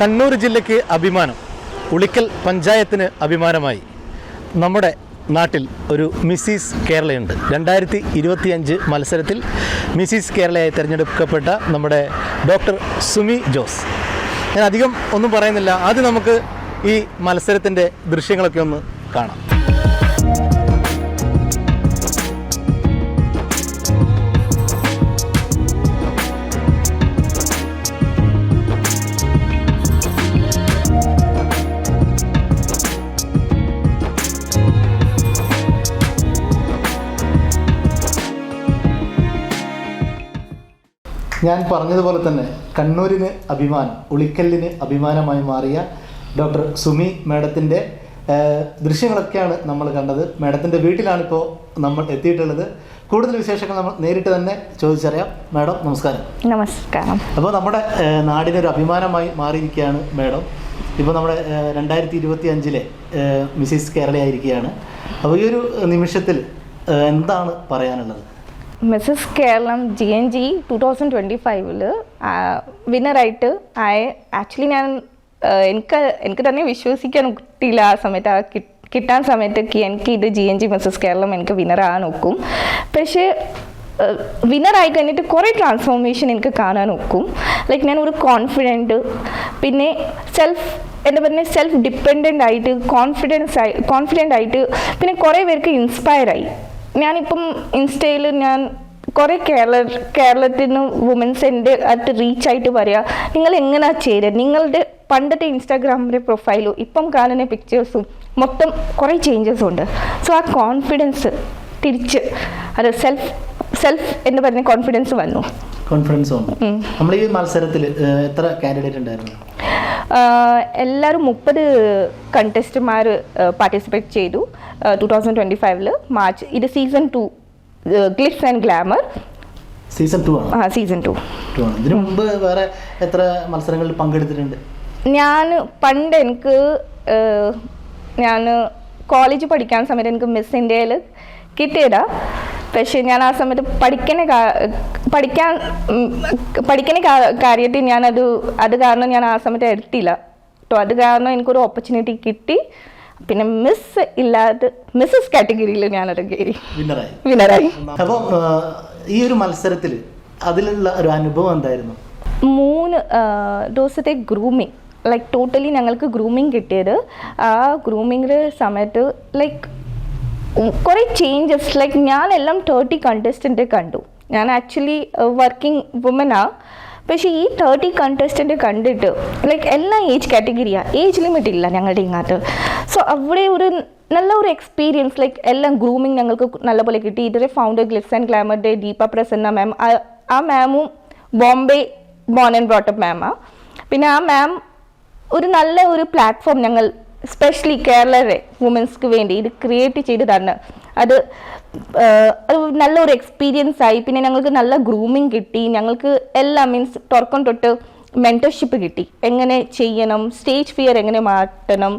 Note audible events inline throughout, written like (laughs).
കണ്ണൂർ ജില്ലയ്ക്ക് അഭിമാനം. ഉളിക്കൽ പഞ്ചായത്തിന് അഭിമാനമായി. നമ്മുടെ നാട്ടിൽ ഒരു മിസ്സിസ് കേരളയുണ്ട്. രണ്ടായിരത്തി ഇരുപത്തിയഞ്ച് മത്സരത്തിൽ മിസ്സിസ് കേരളയായി തിരഞ്ഞെടുക്കപ്പെട്ട നമ്മുടെ ഡോക്ടർ സുമി ജോസ്. ഞാൻ അധികം ഒന്നും പറയുന്നില്ല. ആദ്യം നമുക്ക് ഈ മത്സരത്തിന്റെ ദൃശ്യങ്ങളൊക്കെ ഒന്ന് കാണാം. ഞാൻ പറഞ്ഞതുപോലെ തന്നെ കണ്ണൂരിന് അഭിമാനം ഉളിക്കല്ലിന് അഭിമാനമായി മാറിയ ഡോക്ടർ സുമി മേഡത്തിന്റെ ദൃശ്യങ്ങളൊക്കെയാണ് നമ്മൾ കണ്ടത്. മേഡത്തിന്റെ വീട്ടിലാണിപ്പോൾ നമ്മൾ എത്തിയിട്ടുള്ളത്. കൂടുതൽ വിശേഷങ്ങൾ നമ്മൾ നേരിട്ട് തന്നെ ചോദിച്ചറിയാം. മാഡം നമസ്കാരം. നമസ്കാരം. അപ്പോൾ നമ്മുടെ നാടിനൊരു അഭിമാനമായി മാറിയിരിക്കുകയാണ് മേഡം. ഇപ്പോൾ നമ്മുടെ രണ്ടായിരത്തി ഇരുപത്തി അഞ്ചിലെ മിസ്സിസ് കേരളയായിരിക്കുകയാണ്. അപ്പോൾ ഈ ഒരു നിമിഷത്തിൽ എന്താണ് പറയാനുള്ളത്? Mrs Keralam G N G two thousand twenty ഫൈവിൽ വിന്നറായിട്ട് ആയ ആക്ച്വലി ഞാൻ എനിക്ക് എനിക്ക് തന്നെ വിശ്വസിക്കാൻ കിട്ടിയില്ല ആ സമയത്ത് ആ കിട്ടാൻ സമയത്ത് എനിക്ക് ഇത് G N G Mrs Keralam എനിക്ക് വിന്നറാകാൻ നോക്കും പക്ഷേ വിന്നറായി കഴിഞ്ഞിട്ട് കുറേ ട്രാൻസ്ഫോർമേഷൻ എനിക്ക് കാണാൻ നോക്കും ലൈക്ക് ഞാൻ ഒരു കോൺഫിഡന്റ് പിന്നെ സെൽഫ് എന്താ പറയുക സെൽഫ് ഡിപ്പെൻഡന്റ് ആയിട്ട് കോൺഫിഡൻസ് ആയി കോൺഫിഡന്റ് ആയിട്ട് പിന്നെ കുറേ പേർക്ക് ഇൻസ്പയർ ആയി. ഞാനിപ്പം ഇൻസ്റ്റയിൽ ഞാൻ കുറെ കേരള കേരളത്തിൽ നിന്ന് വുമൻസ് എന്റെ അടുത്ത് റീച്ച് ആയിട്ട് പറയാ. നിങ്ങൾ എങ്ങനെയാ ചെയ്തത് നിങ്ങളുടെ പണ്ടത്തെ ഇൻസ്റ്റാഗ്രാമിലെ പ്രൊഫൈലും ഇപ്പം കാണുന്ന പിക്ചേഴ്സും മൊത്തം കുറേ ചേഞ്ചസ് ഉണ്ട്. സോ ആ കോൺഫിഡൻസ് തിരിച്ച് അത് സെൽഫ് സെൽഫ് എന്ന് പറഞ്ഞ കോൺഫിഡൻസ് വന്നു. കോൺഫിഡൻസ് വന്നു. നമ്മൾ ഈ മത്സരത്തിൽ എത്ര കാൻഡിഡേറ്റ് ഉണ്ടായിരുന്നു? എല്ലാവരും മുപ്പത് കണ്ടസ്റ്റന്മാർ പാർട്ടിസിപ്പേറ്റ് ചെയ്തു. ടു തൗസൻഡ് ട്വന്റി ഫൈവിൽ മാർച്ച് ഇത് season two glitz and glamour season two ആ സീസൺ ടു ടു ഇതിനു മുമ്പ് വേറെ എത്ര മത്സരങ്ങളിൽ പങ്കെടുത്തിട്ടുണ്ട്? ഞാൻ പണ്ട് എനിക്ക് ഞാൻ കോളേജ് പഠിക്കാൻ സമയത്ത് എനിക്ക് മിസ് ഇന്ത്യയിൽ കിട്ടിയതാ. പക്ഷേ ഞാൻ ആ സമയത്ത് പഠിക്കുന്ന പഠിക്കാൻ പഠിക്കുന്ന കാര്യത്തിൽ ഞാനത് അത് കാരണം ഞാൻ ആ സമയത്ത് എടുത്തില്ല അപ്പോൾ അത് കാരണം എനിക്കൊരു ഓപ്പർച്യൂണിറ്റി കിട്ടി. പിന്നെ മിസ് ഇല്ലാതെ മിസ്സസ് കാറ്റഗറിയിൽ ഞാനത് കയറി. വിന്നറായി അപ്പോൾ ഈ ഒരു മത്സരത്തിൽ അതിലുള്ള ഒരു അനുഭവം എന്തായിരുന്നു? മൂന്ന് ദിവസത്തെ ഗ്രൂമിങ് ലൈക്ക് ടോട്ടലി ഞങ്ങൾക്ക് ഗ്രൂമിങ് കിട്ടിയത്. ആ ഗ്രൂമിങ്ങിന്റെ സമയത്ത് ലൈക്ക് കുറേ ചേഞ്ചസ് ലൈക്ക് ഞാനെല്ലാം തേർട്ടി കണ്ടസ്റ്റന്റ് കണ്ടു. ഞാൻ ആക്ച്വലി വർക്കിംഗ് വുമനാ പക്ഷേ ഈ തേർട്ടി കണ്ടസ്റ്റന്റ് കണ്ടിട്ട് ലൈക്ക് എല്ലാ ഏജ് കാറ്റഗറിയാണ് ഏജ് ലിമിറ്റ് ഇല്ല ഞങ്ങളുടെ ഇങ്ങോട്ട്. സോ അവിടെ ഒരു നല്ല ഒരു എക്സ്പീരിയൻസ് ലൈക്ക് എല്ലാം ഗ്രൂമിങ് ഞങ്ങൾക്ക് നല്ലപോലെ കിട്ടി. ഇതിലെ founder glitz and glamour day Deepa Prasanna ma'am ആ മാമും Bombay born and brought up മാമാണ് പിന്നെ ആ മാം ഒരു നല്ല ഒരു പ്ലാറ്റ്ഫോം ഞങ്ങൾ സ്പെഷ്യലി കേരളയുടെ വുമൻസ്ക്ക് വേണ്ടി ഇത് ക്രിയേറ്റ് ചെയ്ത് തന്നെ അത് അത് നല്ലൊരു എക്സ്പീരിയൻസ് ആയി. പിന്നെ ഞങ്ങൾക്ക് നല്ല ഗ്രൂമിങ് കിട്ടി. ഞങ്ങൾക്ക് എല്ലാ മീൻസ് തുറക്കം തൊട്ട് മെന്റർഷിപ്പ് കിട്ടി. എങ്ങനെ ചെയ്യണം സ്റ്റേജ് ഫിയർ എങ്ങനെ മാറ്റണം.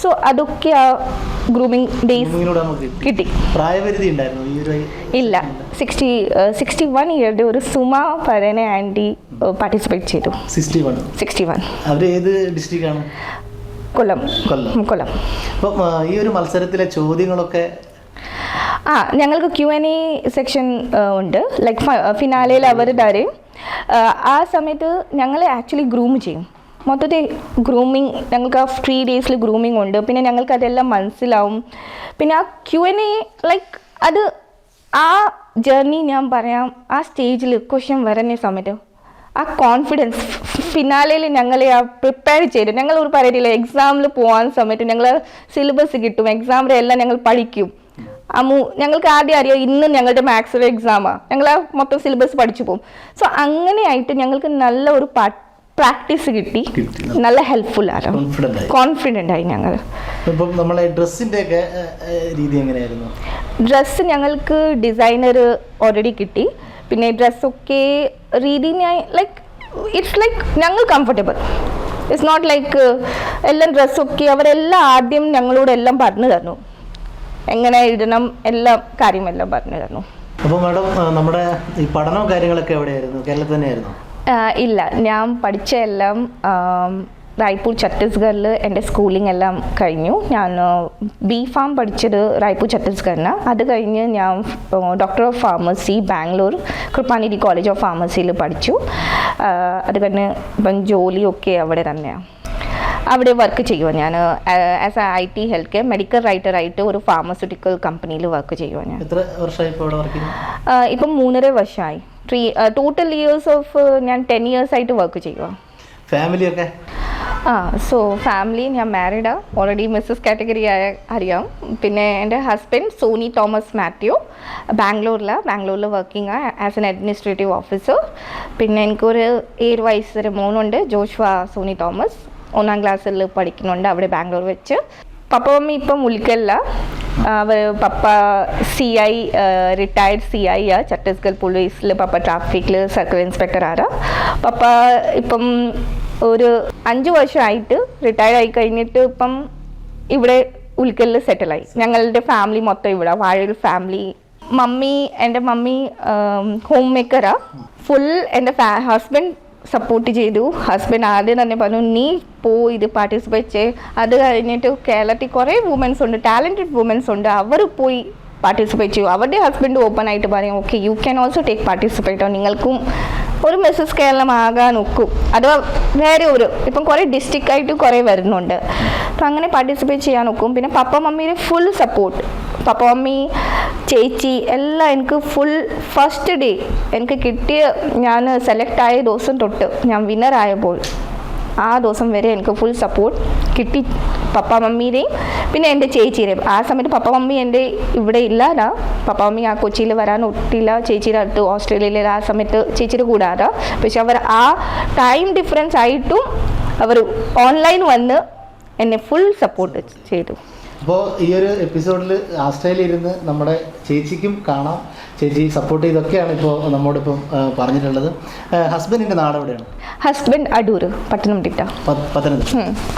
സോ അതൊക്കെ ആ ഗ്രൂമിങ് ഡേയ്സ് കിട്ടി. പ്രായപരിധി ഇല്ല. സിക്സ്റ്റി സിക്സ്റ്റി വൺ ഇയറുടെ ഒരു സുമ പരനെ ആന്റി പാർട്ടിസിപ്പേറ്റ് ചെയ്തു. സിക്സ്റ്റി വൺ സിക്സ്റ്റി വൺ അവർ ഏത് ഡിസ്ട്രിക്റ്റാണ് കൊല്ലം. കൊല്ലം. അപ്പം ഈ ഒരു മത്സരത്തിലെ ചോദ്യങ്ങളൊക്കെ ആ ഞങ്ങൾക്ക് ക്യു എൻ എ സെക്ഷൻ ഉണ്ട്. ലൈക് ഫിനാലയിൽ അവർ തരും. ആ, ആ സമയത്ത് ഞങ്ങളെ ആക്ച്വലി ഗ്രൂം ചെയ്യും. മൊത്തത്തിൽ ഗ്രൂമിങ് ഞങ്ങൾക്ക് ആ ത്രീ ഡേയ്സിൽ ഗ്രൂമിങ് ഉണ്ട്. പിന്നെ ഞങ്ങൾക്ക് അതെല്ലാം മനസ്സിലാവും. പിന്നെ ആ ക്യു എൻ എ ലൈക്ക് അത് ആ ജേർണി ഞാൻ പറയാം ആ സ്റ്റേജിൽ ക്വസ്റ്റ്യൻ വരുന്ന സമയത്ത് ആ കോൺഫിഡൻസ് ഫിനാലയിൽ ഞങ്ങളെ ആ പ്രിപ്പയർ ചെയ്തു. ഞങ്ങൾ ഒരു പറയത്തില്ല എക്സാമിൽ പോകാൻ സമയത്ത് ഞങ്ങൾ സിലബസ് കിട്ടും. എക്സാമിലെ എല്ലാം ഞങ്ങൾ പഠിക്കും. ആ മൂ ഞങ്ങൾക്ക് ആദ്യം അറിയാം ഇന്ന് ഞങ്ങളുടെ മാത്സിലെ എക്സാമാണ് ഞങ്ങൾ ആ. മൊത്തം സിലബസ് പഠിച്ചു പോകും. സോ അങ്ങനെയായിട്ട് ഞങ്ങൾക്ക് നല്ല ഒരു പ്രാക്ടീസ് കിട്ടി. നല്ല ഹെൽപ്ഫുൾ ആണ് കോൺഫിഡന്റ് ആയി. ഞങ്ങൾ രീതി എങ്ങനെയായിരുന്നു? ഡ്രസ്സ് ഞങ്ങൾക്ക് ഡിസൈനർ ഓൾറെഡി കിട്ടി. പിന്നെ ഡ്രസ്സൊക്കെ രീതിനായി ലൈക്ക് ഇറ്റ്സ് ലൈക്ക് ഞങ്ങൾ കംഫർട്ടബിൾ ഇറ്റ്സ് നോട്ട് ലൈക്ക് എല്ലാം ഡ്രസ്സൊക്കെ അവരെല്ലാം ആദ്യം ഞങ്ങളോട് എല്ലാം പറഞ്ഞു തന്നു. എങ്ങനെ ഇടണം എല്ലാം കാര്യമെല്ലാം പറഞ്ഞു തന്നു. അപ്പോൾ മാഡം നമ്മുടെ ഈ പഠനവും കാര്യങ്ങളൊക്കെ എവിടെയായിരുന്നു? കേരളത്തിൽ തന്നെയായിരുന്നു? ഇല്ല. ഞാൻ പഠിച്ച എല്ലാം റായ്പൂർ ഛത്തീസ്ഗഡിൽ എന്റെ സ്കൂളിംഗ് എല്ലാം കഴിഞ്ഞു. ഞാൻ ബി ഫാം പഠിച്ചത് റായ്പൂർ ഛത്തീസ്ഗഡിന് അത് കഴിഞ്ഞ് ഞാൻ doctor of pharmacy Bangalore Krupanidhi college of ഫാർമസിയിൽ പഠിച്ചു. അത് കഴിഞ്ഞ് ഇപ്പം ജോലിയൊക്കെ അവിടെ തന്നെയാണ് അവിടെ വർക്ക് ചെയ്യുക ഞാൻ. As a I T health care medical writer ആയിട്ട് ഒരു ഫാർമസ്യൂട്ടിക്കൽ കമ്പനിയിൽ വർക്ക് ചെയ്യുക ഞാൻ. ഇപ്പം മൂന്നര വർഷമായി ത്രീ ടോട്ടൽ ഇയേഴ്സ് ഓഫ് ഞാൻ ടെൻ ഇയേഴ്സ് ആയിട്ട് വർക്ക് ചെയ്യുക ഫാമിലിയൊക്കെ ആ സോ ഫാമിലി ഞാൻ മാരീഡാണ് ഓൾറെഡി മിസ്സസ് കാറ്റഗറി ആയ അറിയാം. പിന്നെ എന്റെ ഹസ്ബൻഡ് സോനി തോമസ് മാത്യു ബാംഗ്ലൂരിലാണ് ബാംഗ്ലൂരിൽ working as an administrative officer പിന്നെ എനിക്കൊരു ഏഴ് വയസ്സൊരു മോനുണ്ട് ജോഷ്വ സോനി തോമസ് ഒന്നാം ക്ലാസ്സിൽ പഠിക്കുന്നുണ്ട് അവിടെ ബാംഗ്ലൂർ വെച്ച്. പപ്പ മമ്മി ഇപ്പം ഉൽക്കല്ല അവർ papa C I retired C I ആ. ഛത്തീസ്ഗഡ് പോലീസിൽ പപ്പ ട്രാഫിക്കിൽ സർക്കിൾ ഇൻസ്പെക്ടർ ആരാ. പപ്പ ഇപ്പം ഒരു അഞ്ചു വർഷമായിട്ട് റിട്ടയർ ആയി കഴിഞ്ഞിട്ട് ഇപ്പം ഇവിടെ ഉൽക്കലിൽ സെറ്റിലായി ഞങ്ങളുടെ ഫാമിലി മൊത്തം ഇവിടെ വാഴയിൽ ഫാമിലി മമ്മി എന്റെ മമ്മി ഹോം മേക്കറാ ഫുൾ എന്റെ ഹസ്ബൻഡ് സപ്പോർട്ട് ചെയ്തു. ഹസ്ബൻഡ് ആദ്യം തന്നെ പറഞ്ഞു നീ പോ ഇത് പാർട്ടിസിപ്പേറ്റ് ചെയ് അത് കഴിഞ്ഞിട്ട് കേരളത്തിൽ കുറേ വുമൻസ് ഉണ്ട് ടാലന്റഡ് വുമൻസ് ഉണ്ട്. അവർ പോയി പാർട്ടിസിപ്പേറ്റ് ചെയ്യും അവരുടെ ഹസ്ബൻഡ് ഓപ്പൺ ആയിട്ട് പറയും okay you can also take participate നിങ്ങൾക്കും ഒരു മിസ്സസ് കേരളം ആകാൻ ഒക്കും അഥവാ വേറെ ഒരു ഇപ്പം കുറേ ഡിസ്ട്രിക്റ്റ് ആയിട്ട് കുറേ വരുന്നുണ്ട്. അപ്പം അങ്ങനെ പാർട്ടിസിപ്പേറ്റ് ചെയ്യാൻ ഒക്കും പിന്നെ പപ്പ മമ്മിയുടെ ഫുൾ സപ്പോർട്ട് പപ്പ മമ്മി ചേച്ചി എല്ലാം എനിക്ക് ഫുൾ ഫസ്റ്റ് ഡേ എനിക്ക് കിട്ടിയ ഞാൻ സെലക്ട് ആയ ദിവസം തൊട്ട് ഞാൻ വിന്നർ ആയപ്പോൾ. ആ ദിവസം വരെ എനിക്ക് ഫുൾ സപ്പോർട്ട് കിട്ടി പപ്പ മമ്മിയുടെയും പിന്നെ എന്റെ ചേച്ചിയുടെയും ആ സമയത്ത് പപ്പ മമ്മി എന്റെ ഇവിടെ ഇല്ലാതാ. പപ്പ മമ്മി ആ കൊച്ചിയിൽ വരാൻ ഒട്ടില്ല. ചേച്ചിയുടെ അടുത്ത് ഓസ്ട്രേലിയയിൽ ആ സമയത്ത് ചേച്ചിയുടെ കൂടാതെ പക്ഷെ അവർ ആ ടൈം ഡിഫറൻസ് ആയിട്ടും അവർ ഓൺലൈൻ വന്ന് എന്നെ ഫുൾ സപ്പോർട്ട് ചെയ്തു. അപ്പോൾ ഈ ഒരു എപ്പിസോഡിൽ ആസ്ട്രേലിയ ഇരുന്ന് നമ്മുടെ ചേച്ചിക്കും കാണാം. ചേച്ചി സപ്പോർട്ട് ചെയ്തൊക്കെയാണ് ഇപ്പോൾ നമ്മോടിപ്പം പറഞ്ഞിട്ടുള്ളത്. ഹസ്ബൻഡിന്റെ നാട് എവിടെയാണ്? ഹസ്ബൻഡ് അടൂർ പത്തനംതിട്ട.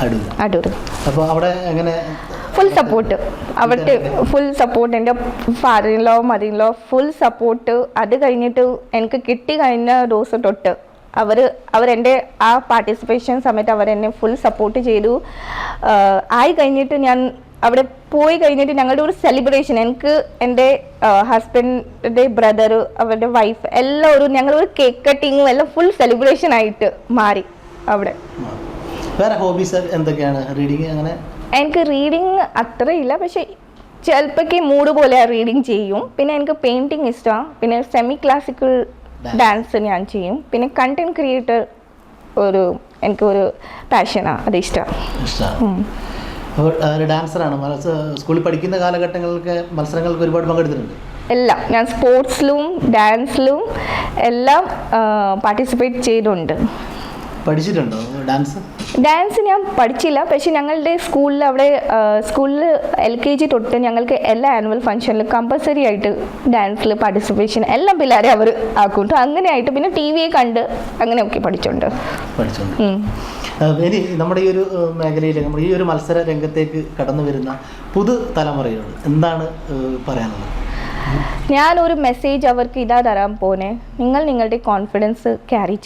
അടൂർ അടൂർ അപ്പോൾ അവിടെ എങ്ങനെ ഫുൾ സപ്പോർട്ട് അവിടുത്തെ ഫുൾ സപ്പോർട്ട് എന്റെ father in law mother in law full support അത് കഴിഞ്ഞിട്ട് എനിക്ക് കിട്ടി കഴിഞ്ഞ ദിവസം തൊട്ട് അവർ അവരെന്റെ ആ പാർട്ടിസിപ്പേഷൻ സമയത്ത് അവരെന്നെ ഫുൾ സപ്പോർട്ട് ചെയ്തു. ആയി കഴിഞ്ഞിട്ട് ഞാൻ അവിടെ പോയി കഴിഞ്ഞിട്ട് ഞങ്ങളുടെ ഒരു സെലിബ്രേഷൻ എനിക്ക് എന്റെ ഹസ്ബൻഡിന്റെ ബ്രദർ അവരുടെ വൈഫ് എല്ലാം ഒരു ഞങ്ങളൊരു കേക്ക് കട്ടിങ്ങും എല്ലാം ഫുൾ സെലിബ്രേഷൻ ആയിട്ട് മാറി അവിടെ. വേറെ ഹോബീസ് എന്തൊക്കെയാണ്? റീഡിങ് അങ്ങനെ? എനിക്ക് റീഡിങ് അത്രയില്ല പക്ഷെ ചിലപ്പോഴൊക്കെ മൂഡ് പോലെ റീഡിങ് ചെയ്യും. പിന്നെ എനിക്ക് പെയിന്റിങ് ഇഷ്ടമാണ്. പിന്നെ സെമി ക്ലാസിക്കൽ ഡാൻസ് ഞാൻ ചെയ്യും. പിന്നെ കണ്ടന്റ് ക്രിയേറ്റർ ഒരു എനിക്ക് ഒരു പാഷനാണ് അത് ഇഷ്ടമാണ്. ഒരു ഡാൻസറാണ് സ്കൂളിൽ പഠിക്കുന്ന കാലഘട്ടങ്ങളിലൊക്കെ മത്സരങ്ങൾക്ക് ഒരുപാട് പങ്കെടുത്തിട്ടുണ്ട്. എല്ലാം ഞാൻ സ്പോർട്സിലും ഡാൻസിലും എല്ലാം പാർട്ടിസിപ്പേറ്റ് ചെയ്തിട്ടുണ്ട്. പഠിച്ചിട്ടുണ്ടോ? ഡാൻസ്? ഡാൻസ് ഞാൻ പഠിച്ചില്ല. പക്ഷെ ഞങ്ങളുടെ സ്കൂളിൽ അവിടെ സ്കൂളിൽ എൽ കെ ജി തൊട്ട് ഞങ്ങൾക്ക് എല്ലാ ആനുവൽ ഫംഗ്ഷനിലും കമ്പൽസറി ആയിട്ട് ഡാൻസിൽ പാർട്ടിസിപ്പേഷൻ എല്ലാം പിള്ളേരെ അവർ ആക്കും. അങ്ങനെയായിട്ട് പിന്നെ ടി വിയെ കണ്ട് അങ്ങനെയൊക്കെ പഠിച്ചുണ്ട്. പഠിച്ചുണ്ട്. ഇനി നമ്മുടെ ഈ ഒരു മേഖലയിൽ നമ്മുടെ ഈ ഒരു മത്സര രംഗത്തേക്ക് കടന്നു വരുന്ന പുതു തലമുറയോട് എന്താണ് പറയാനുള്ളത്? ഞാനൊരു മെസ്സേജ് അവർക്ക് ഇതാ തരാൻ പോനെ നിങ്ങൾ നിങ്ങളുടെ കോൺഫിഡൻസ് ക്യാരി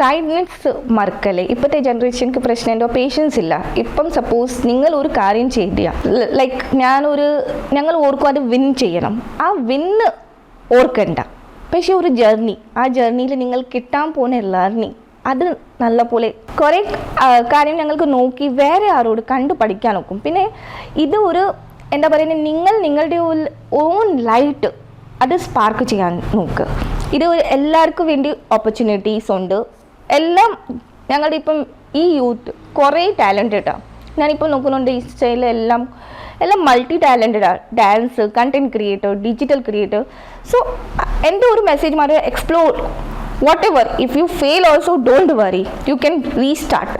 കൈൻഡ്നെസ് മറക്കല്ലേ ഇപ്പോഴത്തെ ജനറേഷൻക്ക് പ്രശ്നം എന്തോ? പേഷ്യൻസ് ഇല്ല. ഇപ്പം സപ്പോസ് നിങ്ങൾ ഒരു കാര്യം ചെയ്യുക ലൈക്ക് ഞാനൊരു ഞങ്ങൾ ഓർക്കും അത് വിൻ ചെയ്യണം. ആ വിന്ന് ഓർക്കണ്ട. പക്ഷേ ഒരു ജേർണി ആ ജേർണിയിൽ നിങ്ങൾ കിട്ടാൻ പോകുന്ന ലേർണി അത് നല്ല പോലെ കുറേ കാര്യം ഞങ്ങൾക്ക് നോക്കി വേറെ ആരോട് കണ്ടു പഠിക്കാൻ നോക്കും. പിന്നെ ഇത് ഒരു എന്താ പറയുന്നത് നിങ്ങൾ നിങ്ങളുടെ ഓൺ ലൈറ്റ് അത് സ്പാർക്ക് ചെയ്യാൻ നോക്കുക ഇത് എല്ലാവർക്കും വേണ്ടി ഓപ്പർച്യൂണിറ്റീസ് ഉണ്ട്. എല്ലാം ഞങ്ങളുടെ ഇപ്പം ഈ യൂത്ത് കുറേ ടാലന്റഡാണ് ഞാനിപ്പോൾ നോക്കുന്നുണ്ട് ഇൻസ്റ്റയിൽ എല്ലാം എല്ലാം മൾട്ടി ടാലന്റഡ് ആണ് dance content creator digital creator so എന്റെ ഒരു മെസ്സേജ് മാറി explore whatever if you fail also don't worry you can restart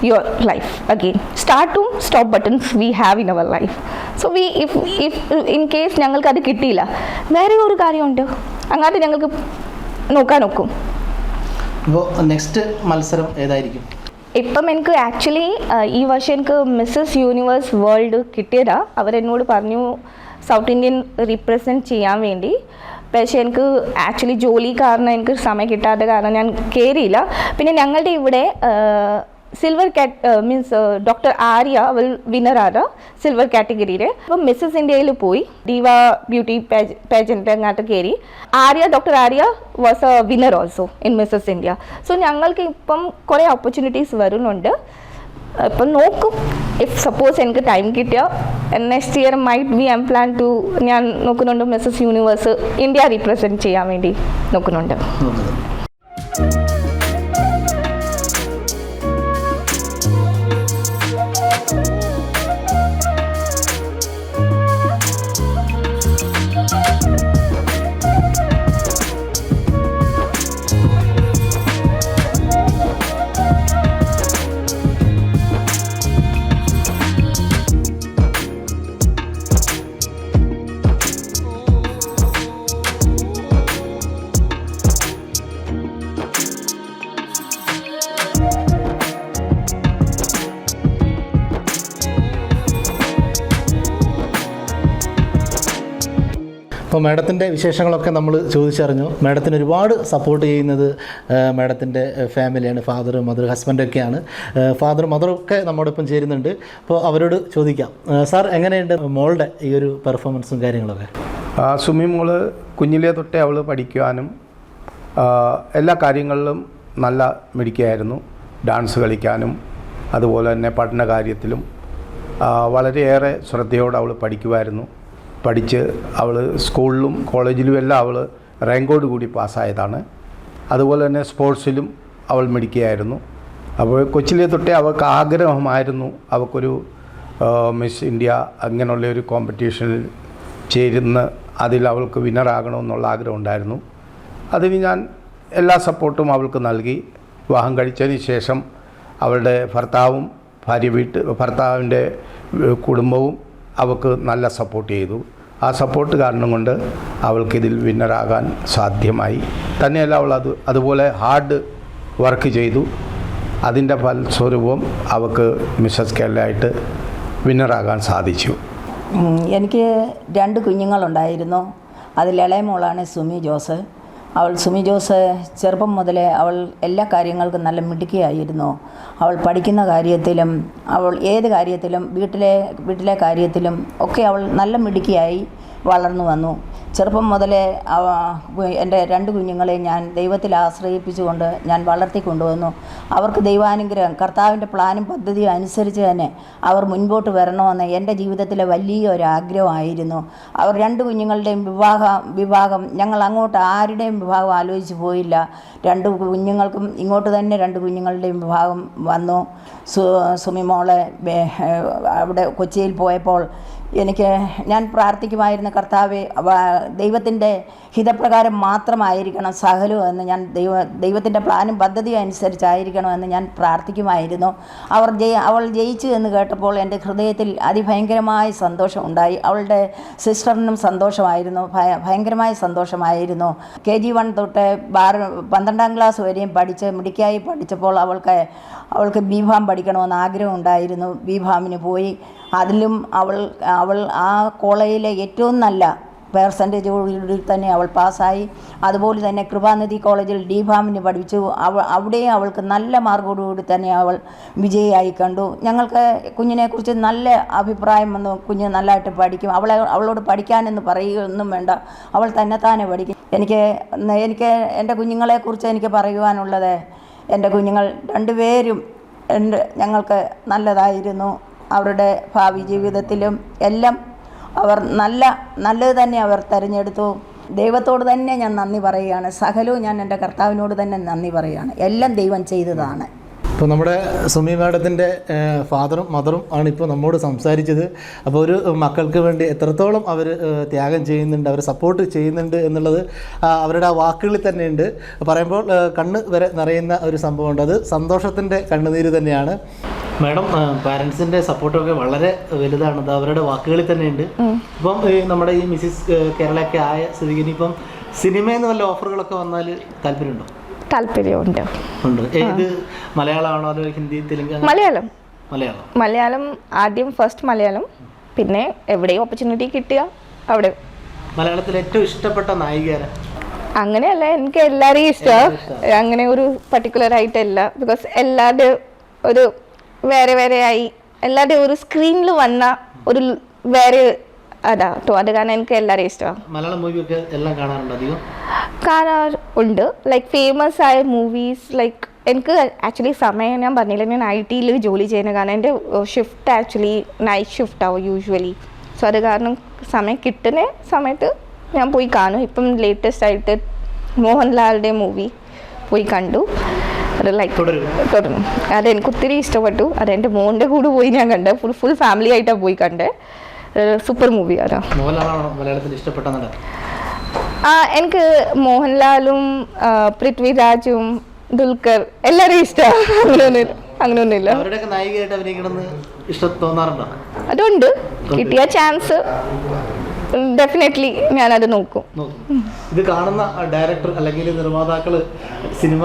your life again. Start to stop buttons we have in our life. So we if if in case ഞങ്ങൾക്ക് അത് കിട്ടിയില്ല വേറെ ഒരു കാര്യമുണ്ട്. അങ്ങാതെ ഞങ്ങൾക്ക് നോക്കാൻ നോക്കും അപ്പോൾ നെക്സ്റ്റ് മത്സരം ഏതായിരിക്കും? ഇപ്പം എനിക്ക് ആക്ച്വലി ഈ വർഷം എനിക്ക് മിസ്സസ് യൂണിവേഴ്സ് വേൾഡ് കിട്ടിയതാ. അവരെന്നോട് പറഞ്ഞു സൗത്ത് ഇന്ത്യൻ റീപ്രസെന്റ് ചെയ്യാൻ വേണ്ടി. പക്ഷേ എനിക്ക് ആക്ച്വലി ജോലി കാരണം എനിക്ക് സമയം കിട്ടാത്ത കാരണം ഞാൻ കയറിയില്ല പിന്നെ ഞങ്ങളുടെ ഇവിടെ സിൽവർ മീൻസ് ഡോക്ടർ ആര്യ അവൾ വിന്നറാണ് സിൽവർ കാറ്റഗറിയിൽ അപ്പം മിസ്സസ് ഇന്ത്യയിൽ പോയി ഡീവ ബ്യൂട്ടി പേജന്റ് അങ്ങോട്ട് കയറി Arya doctor Arya was a winner also in Mrs India so ഞങ്ങൾക്ക് ഇപ്പം കുറേ ഓപ്പർച്യൂണിറ്റീസ് വരുന്നുണ്ട്। ഇപ്പം നോക്കും ഇഫ് സപ്പോസ് എനിക്ക് ടൈം കിട്ടിയ next year might be I'm plan to ഞാൻ നോക്കുന്നുണ്ട് മിസ്സസ് യൂണിവേഴ്സ് ഇന്ത്യ റീപ്രസെന്റ് ചെയ്യാൻ വേണ്ടി നോക്കുന്നുണ്ട്. അപ്പോൾ മാഡത്തിന്റെ വിശേഷങ്ങളൊക്കെ നമ്മൾ ചോദിച്ചറിഞ്ഞു. മാഡത്തിന് ഒരുപാട് സപ്പോർട്ട് ചെയ്യുന്നത് മാഡത്തിന്റെ ഫാമിലിയാണ് ഫാദർ മദർ ഹസ്ബൻഡൊക്കെയാണ് ഫാദർ മദറൊക്കെ നമ്മോടൊപ്പം ചേരുന്നുണ്ട്. അപ്പോൾ അവരോട് ചോദിക്കാം. സാർ എങ്ങനെയുണ്ട് മോളുടെ ഈ ഒരു പെർഫോമൻസും കാര്യങ്ങളൊക്കെ? സുമി മോൾ കുഞ്ഞിലെ തൊട്ടേ അവൾ പഠിക്കുവാനും എല്ലാ കാര്യങ്ങളിലും നല്ല മിടിക്കായിരുന്നു ഡാൻസ് കളിക്കാനും അതുപോലെ തന്നെ പഠന കാര്യത്തിലും വളരെയേറെ ശ്രദ്ധയോടെ അവൾ പഠിക്കുമായിരുന്നു പഠിച്ച് അവൾ സ്കൂളിലും കോളേജിലും എല്ലാം അവൾ റാങ്കോട് കൂടി പാസ്സായതാണ്. അതുപോലെ തന്നെ സ്പോർട്സിലും അവൾ മിടുക്കിയായിരുന്നു. അപ്പോൾ കൊച്ചിലെ തൊട്ടേ അവൾക്ക് ആഗ്രഹമായിരുന്നു അവൾക്കൊരു മിസ് ഇന്ത്യ അങ്ങനെയുള്ള ഒരു കോമ്പറ്റീഷനിൽ ചേരുന്ന അതിൽ അവൾക്ക് വിന്നറാകണമെന്നുള്ള ആഗ്രഹം ഉണ്ടായിരുന്നു. അതിന് ഞാൻ എല്ലാ സപ്പോർട്ടും അവൾക്ക് നൽകി. വിവാഹം കഴിച്ചതിന് ശേഷം അവളുടെ ഭർത്താവും ഭാര്യ വീട്ട് ഭർത്താവിന്റെ കുടുംബവും അവൾക്ക് നല്ല സപ്പോർട്ട് ചെയ്തു. ആ സപ്പോർട്ട് കാരണം കൊണ്ട് അവൾക്കിതിൽ വിന്നറാകാൻ സാധ്യമായി. തന്നെയല്ല അവൾ അത് അതുപോലെ ഹാർഡ് വർക്ക് ചെയ്തു. അതിന്റെ ഫലസ്വരൂപം അവൾക്ക് മിസ്സസ് കേരളയായിട്ട് വിന്നറാകാൻ സാധിച്ചു. എനിക്ക് രണ്ട് കുഞ്ഞുങ്ങളുണ്ടായിരുന്നു. അതിൽ ഇളയ മോളാണ് സുമി ജോസ്. അവൾ സുമി ജോസ് ചെറുപ്പം മുതലേ അവൾ എല്ലാ കാര്യങ്ങൾക്കും നല്ല മിടുക്കിയായിരുന്നു. അവൾ പഠിക്കുന്ന കാര്യത്തിലും അവൾ ഏത് കാര്യത്തിലും വീട്ടിലെ വീട്ടിലെ കാര്യത്തിലും ഒക്കെ അവൾ നല്ല മിടുക്കിയായി വളർന്നു വന്നു. ചെറുപ്പം മുതലേ എന്റെ രണ്ട് കുഞ്ഞുങ്ങളെ ഞാൻ ദൈവത്തിൽ ആശ്രയിപ്പിച്ചുകൊണ്ട് ഞാൻ വളർത്തി കൊണ്ടുവന്നു അവർക്ക് ദൈവാനുഗ്രഹം കർത്താവിന്റെ പ്ലാനും പദ്ധതിയും അനുസരിച്ച് തന്നെ അവർ മുൻപോട്ട് വരണമെന്ന് എന്റെ ജീവിതത്തിലെ വലിയൊരു ആഗ്രഹമായിരുന്നു അവർ രണ്ട് കുഞ്ഞുങ്ങളുടെയും വിവാഹ വിവാഹം ഞങ്ങൾ അങ്ങോട്ട് ആരുടെയും വിവാഹം ആലോചിച്ച് പോയില്ല. രണ്ട് കുഞ്ഞുങ്ങൾക്കും ഇങ്ങോട്ട് തന്നെ രണ്ട് കുഞ്ഞുങ്ങളുടെയും വിവാഹം വന്നു. സു സുമിമോളെ അവിടെ കൊച്ചിയിൽ പോയപ്പോൾ എനിക്ക് ഞാൻ പ്രാർത്ഥിക്കുമായിരുന്ന കർത്താവെ ദൈവത്തിന്റെ ഹിതപ്രകാരം മാത്രമായിരിക്കണം സഹലോ എന്ന് ഞാൻ ദൈവ ദൈവത്തിന്റെ പ്ലാനും പദ്ധതിയും അനുസരിച്ചായിരിക്കണം എന്ന് ഞാൻ പ്രാർത്ഥിക്കുമായിരുന്നു. അവർ ജയി അവൾ ജയിച്ചു എന്ന് കേട്ടപ്പോൾ എന്റെ ഹൃദയത്തിൽ അതിഭയങ്കരമായ സന്തോഷം ഉണ്ടായി. അവളുടെ സിസ്റ്ററിനും സന്തോഷമായിരുന്നു ഭയ- ഭയങ്കരമായ സന്തോഷമായിരുന്നു. കെ ജി വൺ തൊട്ട് ബാർ പന്ത്രണ്ടാം ക്ലാസ് വരെയും പഠിച്ച് മിടുക്കിയായി പഠിച്ചപ്പോൾ അവൾക്ക് അവൾക്ക് ബി ഫാം പഠിക്കണമെന്ന് ആഗ്രഹം ഉണ്ടായിരുന്നു. ബി ഫാമിന് പോയി. അതിലും അവൾ അവൾ ആ കോളേജിലെ ഏറ്റവും നല്ല പേഴ്സന്റേജോടുകൂടി തന്നെ അവൾ പാസ്സായി. അതുപോലെ തന്നെ കൃപാനിധി കോളേജിൽ ഡി ഫാമിന് പഠിച്ചു അവ അവിടെയും അവൾക്ക് നല്ല മാർക്കോടുകൂടി തന്നെ അവൾ വിജയിയായി കണ്ടു. ഞങ്ങൾക്ക് കുഞ്ഞിനെക്കുറിച്ച് നല്ല അഭിപ്രായം വന്നു. കുഞ്ഞ് നല്ലതായിട്ട് പഠിക്കും. അവളെ അവളോട് പഠിക്കാനെന്ന് പറയുകയൊന്നും വേണ്ട. അവൾ തന്നെത്താനെ പഠിക്കും. എനിക്ക് എനിക്ക് എന്റെ കുഞ്ഞുങ്ങളെക്കുറിച്ച് എനിക്ക് പറയുവാനുള്ളത് എന്റെ കുഞ്ഞുങ്ങൾ രണ്ടുപേരും എന്റെ ഞങ്ങൾക്ക് നല്ലതായിരുന്നു. അവരുടെ ഭാവി ജീവിതത്തിലും എല്ലാം അവർ നല്ല നല്ലത് തന്നെ അവർ തിരഞ്ഞെടുത്തു. ദൈവത്തോട് തന്നെ ഞാൻ നന്ദി പറയുകയാണ്. സകലവും ഞാൻ എന്റെ കർത്താവിനോട് തന്നെ നന്ദി പറയുകയാണ്. എല്ലാം ദൈവം ചെയ്തതാണ്. ഇപ്പോൾ നമ്മുടെ സുമി മാഡത്തിന്റെ ഫാദറും മദറും ആണ് ഇപ്പോൾ നമ്മോട് സംസാരിച്ചത്. അപ്പോൾ ഒരു മക്കൾക്ക് വേണ്ടി എത്രത്തോളം അവർ ത്യാഗം ചെയ്യുന്നുണ്ട് അവർ സപ്പോർട്ട് ചെയ്യുന്നുണ്ട് എന്നുള്ളത് അവരുടെ ആ വാക്കുകളിൽ തന്നെയുണ്ട്. പറയുമ്പോൾ കണ്ണ് വരെ നിറയുന്ന ഒരു സംഭവമുണ്ട്. അത് സന്തോഷത്തിന്റെ കണ്ണുനീര് തന്നെയാണ്. മാഡം പാരന്റ്സിന്റെ സപ്പോർട്ടൊക്കെ വളരെ വലുതാണ്. അവരുടെ വാക്കുകളിൽ തന്നെയുണ്ട്. ഇപ്പം നമ്മുടെ ഈ മിസ്സിസ് കേരളയൊക്കെ ആയ സ്ഥിതിക്ക് ഇനിയിപ്പം സിനിമയിൽ നിന്ന് വല്ല ഓഫറുകളൊക്കെ വന്നാൽ താല്പര്യമുണ്ടോ? താല്പര്യമുണ്ട്. ഉണ്ട്. ഏത് മലയാളമാണോ അതോ ഹിന്ദി തെലുങ്ക് മലയാളം. മലയാളം. മലയാളം ആദ്യം ഫസ്റ്റ് മലയാളം. പിന്നെ എവിടെയും ഓപ്പർച്യൂണിറ്റി കിട്ടുക. അവിടെ. മലയാളത്തിൽ ഏറ്റവും ഇഷ്ടപ്പെട്ട നായികയാരാ അങ്ങനെയല്ല എനിക്ക് എല്ലാവരെയും ഇഷ്ടമാണ് അങ്ങനെ ഒരു പർട്ടിക്കുലർ ആയിട്ടല്ല ബിക്കോസ് എല്ലാവരുടെ ഒരു വേറെ വേറെ ആയി. എല്ലാവരുടെയും ഒരു സ്ക്രീനിൽ വന്ന ഒരു വേറെ അതാ കേട്ടോ അത് കാരണം എനിക്ക് എല്ലാവരെയും ഇഷ്ടമാണ് മലയാളം മൂവിയൊക്കെ എല്ലാം കാണാറുണ്ട് അധികം? ലൈക്ക് ഫേമസ് ആയ മൂവീസ് ലൈക്ക് എനിക്ക് ആക്ച്വലി സമയം ഞാൻ പറഞ്ഞില്ല ഞാൻ ഐ ടിയിൽ ജോലി ചെയ്യുന്ന കാരണം എന്റെ ഷിഫ്റ്റ് ആക്ച്വലി നൈറ്റ് ഷിഫ്റ്റ് ആവും യൂഷ്വലി സോ അത് കാരണം സമയം കിട്ടുന്ന സമയത്ത് ഞാൻ പോയി കാണും. ഇപ്പം ലേറ്റസ്റ്റ് ആയിട്ട് മോഹൻലാലിന്റെ മൂവി പോയി കണ്ടു. അത് ലൈക്ക് തുടരും. അത് എനിക്ക് ഒത്തിരി ഇഷ്ടപ്പെട്ടു. അത് എന്റെ മോന്റെ കൂടെ പോയി ഞാൻ കണ്ട്. ഫുൾ ഫുൾ ഫാമിലി ആയിട്ടാ പോയി കണ്ട്. സൂപ്പർ മൂവി അതാ എനിക്ക് മോഹൻലാലും പൃഥ്വിരാജും ദുൽഖർ എല്ലാവരും ഇഷ്ടമാണ് അങ്ങനെയൊന്നും അങ്ങനെയൊന്നുമില്ല. അതുണ്ട്. കിട്ടിയ ചാൻസ് ഡെഫിനറ്റ്ലി ഞാനത് നോക്കും. നോക്കും. ഇത് കാണുന്ന ഡയറക്ടർ അല്ലെങ്കിൽ നിർമ്മാതാക്കൾ സിനിമ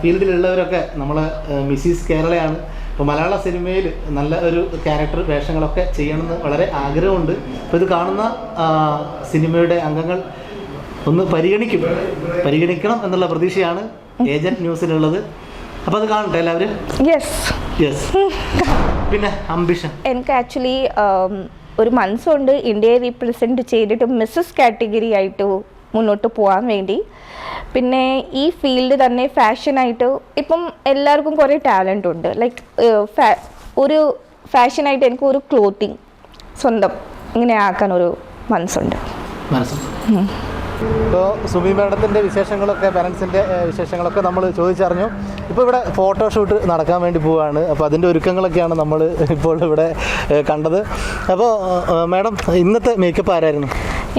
ഫീൽഡിലുള്ളവരൊക്കെ നമ്മളെ മിസ്സിസ് കേരളയാണ്. ഇപ്പോൾ മലയാള സിനിമയിൽ നല്ല ഒരു ക്യാരക്ടർ വേഷങ്ങളൊക്കെ ചെയ്യണമെന്ന് വളരെ ആഗ്രഹമുണ്ട്. അപ്പോൾ ഇത് കാണുന്ന സിനിമയുടെ അംഗങ്ങൾ ഒന്ന് പരിഗണിക്കും. പരിഗണിക്കണം എന്നുള്ള പ്രതീക്ഷയാണ് ഏജന്റ് ന്യൂസിലുള്ളത്. അപ്പോൾ അത് കാണട്ടെ എല്ലാവരും? യെസ് യെസ് (laughs) പിന്നെ അംബിഷൻ എനിക്ക് ആക്ച്വലി ഒരു മനസ്സുണ്ട്. ഇന്ത്യയെ റീപ്രസെന്റ് ചെയ്തിട്ട് മിസ്സസ് കാറ്റഗറി ആയിട്ട് മുന്നോട്ട് പോകാൻ വേണ്ടി. പിന്നെ ഈ ഫീൽഡ് തന്നെ ഫാഷനായിട്ട് ഇപ്പം എല്ലാവർക്കും കുറേ ടാലന്റ് ഉണ്ട്. ലൈക്ക് ഒരു ഫാഷനായിട്ട് എനിക്ക് ഒരു ക്ലോത്തിങ് സ്വന്തം ഇങ്ങനെ ആക്കാൻ ഒരു മനസ്സുണ്ട്. മനസ്സുണ്ട് ഇപ്പോൾ സുമി മാഡത്തിന്റെ വിശേഷങ്ങളൊക്കെ പാരൻസിന്റെ വിശേഷങ്ങളൊക്കെ നമ്മൾ ചോദിച്ചറിഞ്ഞു. ഇപ്പോൾ ഇവിടെ ഫോട്ടോഷൂട്ട് നടക്കാൻ വേണ്ടി പോവുകയാണ് അപ്പോൾ അതിന്റെ ഒരുക്കങ്ങളൊക്കെയാണ് നമ്മൾ ഇപ്പോൾ ഇവിടെ കണ്ടത്. അപ്പോൾ മാഡം ഇന്നത്തെ മേക്കപ്പ് ആരായിരുന്നു?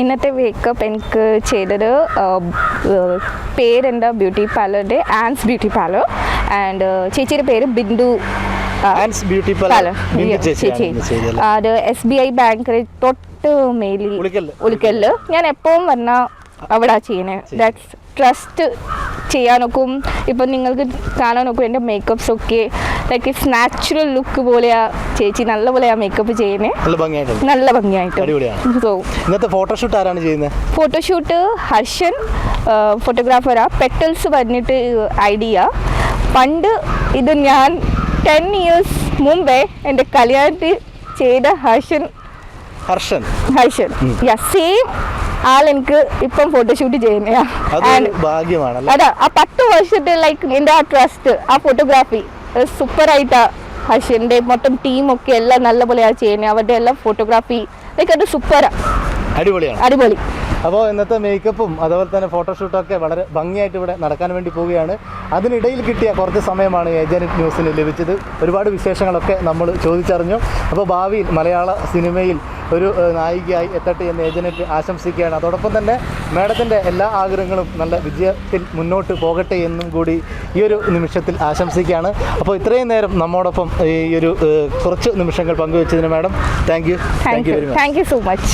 ഇന്നത്തെ മേക്കപ്പ് എനിക്ക് ചെയ്തത് പേരെന്താ? ബ്യൂട്ടി പാർലറിന്റെ ആൻസ് ബ്യൂട്ടി പാർലർ ആൻഡ് ചേച്ചിയുടെ പേര് ബിന്ദു ആൻസ് ബ്യൂട്ടി പാർലർ ചേച്ചി അത് എസ് ബി ഐ ബാങ്കിൽ തൊട്ട് മേലി. ഉളിക്കൽ ഞാൻ എപ്പോഴും വന്ന അവിടെ ചെയ്യണേ. ദാറ്റ്സ് ട്രസ്റ്റ് ചെയ്യാൻ നോക്കും ഇപ്പം നിങ്ങൾക്ക് കാണാൻ നോക്കും എന്റെ മേക്കപ്പ്സ് ഒക്കെ ലൈക്ക് ഇറ്റ്സ് നാച്ചുറൽ ലുക്ക് പോലെയാ ചേച്ചി നല്ല പോലെയാ മേക്കപ്പ് ചെയ്യുന്നത് നല്ല ഭംഗിയായിട്ടുണ്ട്. നല്ല ഭംഗിയായിട്ട് ഇന്നത്തെ ഫോട്ടോഷൂട്ട് ആരാണ് ചെയ്യുന്നത് ഫോട്ടോഷൂട്ട് ഹർഷൻ ഫോട്ടോഗ്രാഫറാ പെറ്റൽസ് പറഞ്ഞിട്ട് ഐഡിയ പണ്ട് ഇത് ഞാൻ ടെൻ ഇയേഴ്സ് മുമ്പേ എന്റെ കല്യാണത്തിൽ ചെയ്ത ഹർഷൻ. ഹർഷൻ. ഹർഷൻ. യാ സെയിം ആൾ എനിക്ക് ഇപ്പം ഫോട്ടോഷൂട്ട് ചെയ്യുന്ന അതാ ആ പത്ത് വർഷത്തെ ലൈക്ക് എന്റെ ആ ട്രസ്റ്റ് ആ ഫോട്ടോഗ്രാഫി സൂപ്പർ ആയിട്ടാ. ഹർഷ് ഹർഷന്റെ മൊത്തം ടീമൊക്കെ എല്ലാം നല്ലപോലെയാണ് ചെയ്യുന്നത് അവരുടെ എല്ലാം ഫോട്ടോഗ്രാഫി ലൈക്ക് അത് സൂപ്പറാ അടിപൊളിയാണ്. അടിപൊളി. അപ്പോൾ ഇന്നത്തെ മേക്കപ്പും അതുപോലെ തന്നെ ഫോട്ടോഷൂട്ടൊക്കെ വളരെ ഭംഗിയായിട്ട് ഇവിടെ നടക്കാൻ വേണ്ടി പോവുകയാണ്. അതിനിടയിൽ കിട്ടിയ കുറച്ച് സമയമാണ് ഏജന്റ് ന്യൂസിന് ലഭിച്ചത്. ഒരുപാട് വിശേഷങ്ങളൊക്കെ നമ്മൾ ചോദിച്ചറിഞ്ഞു. അപ്പോൾ ഭാവിയിൽ മലയാള സിനിമയിൽ ഒരു നായികയായി എത്തട്ടെ എന്ന് ഏജനറ്റ് ആശംസിക്കുകയാണ്. അതോടൊപ്പം തന്നെ മാഡത്തിന്റെ എല്ലാ ആഗ്രഹങ്ങളും നല്ല വിജയത്തിൽ മുന്നോട്ട് പോകട്ടെ എന്നും കൂടി ഈ ഒരു നിമിഷത്തിൽ ആശംസിക്കുകയാണ്. അപ്പോൾ ഇത്രയും നേരം നമ്മോടൊപ്പം ഈ ഒരു കുറച്ച് നിമിഷങ്ങൾ പങ്കുവച്ചതിന് madam thank you thank you very much thank you so much